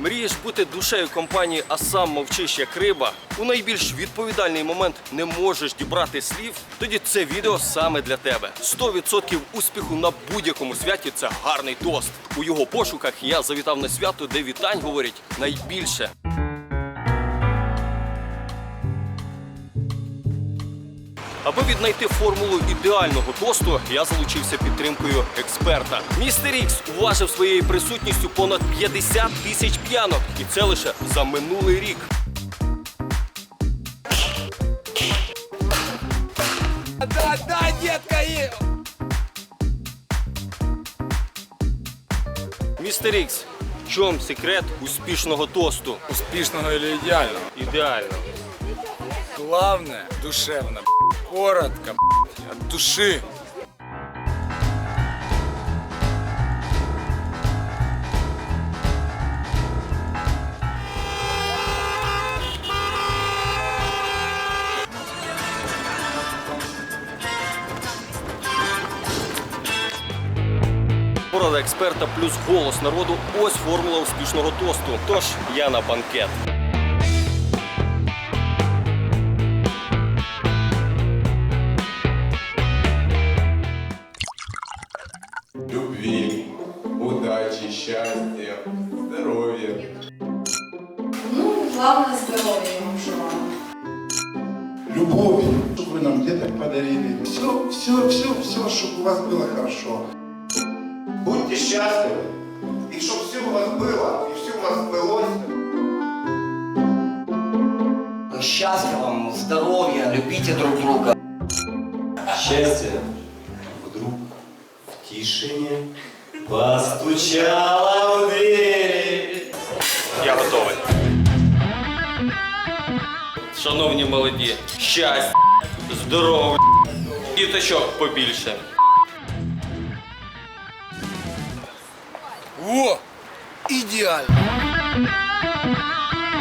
Мрієш бути душею компанії, а сам мовчиш як риба. У найбільш відповідальний момент не можеш дібрати слів. Тоді це відео саме для тебе. 100% успіху на будь-якому святі це гарний тост. У його пошуках я завітав на свято, де вітань говорять найбільше. Аби віднайти формулу ідеального тосту, я залучився підтримкою експерта. Містер Ікс уважив своєю присутністю понад 50 тисяч п'янок, і це лише за минулий рік. Да, да, детка, и... Містер Ікс, в чому секрет успішного тосту? Успешного или идеального? Ідеально. Главное, душевно, коротко, от души. Порада експерта плюс голос народу ось формула успішного тосту. Тож я на банкет. Любви, удачи, счастья, здоровья. Ну, главное здоровье вам желаю. любовь, чтобы вы нам деток подарили. Все, все, все, все, чтобы у вас было хорошо. Будьте счастливы, и чтобы все у вас было, и все у вас сбылось. Счастья вам, здоровья, любите друг друга. В тишине постучало в двери. Я готовий. Шановні молоді, щастя, здоров'я, діточок побільше. Во! Идеально!